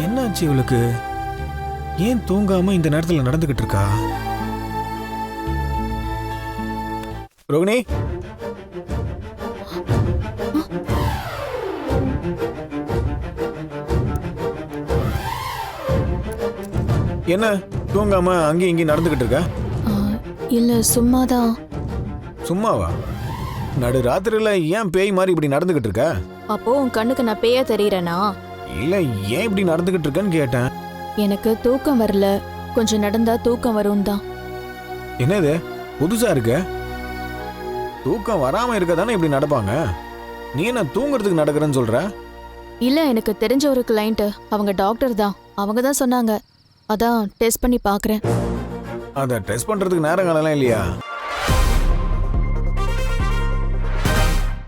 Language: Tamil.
என்னாச்சு இவளுக்கு? ஏன் தூங்காம இந்த நேரத்துல நடந்துகிட்டு இருக்கா? ரோகிணி? என்ன தூங்காம அங்கேயும் இங்கேயும் நடந்துகிட்டு இருக்க? இல்ல சும்மாதான் சும்மாவா? நடு ராத்திரில ஏன் பேய் மாதிரி இப்படி நடந்துகிட்டு இருக்க? அப்போ உன் கண்ணுக்கு நான் பேயா தெரியறேனா? இல்ல ஏன் இப்படி நடந்துகிட்டு இருக்கேன்னு கேட்டேன். எனக்கு தூக்கம் வரல. கொஞ்சம் நடந்தா தூக்கம் வரும் தான். என்னது? புதுசா இருக்கு? தூக்கம் வராம இருக்க தானே இப்படி நடப்பாங்க? நீ என்ன தூங்குறதுக்கு நடக்கிறேன்னு சொல்ற? இல்ல எனக்கு தெரிஞ்ச ஒரு கிளைண்ட் அவங்க டாக்டர் தான். அவங்க தான் சொன்னாங்க. அதான் டெஸ்ட் பண்ணி பார்க்கறேன் அதை டெஸ்ட் பண்றதுக்கு நேரம் காலம்லாம் இல்லையா?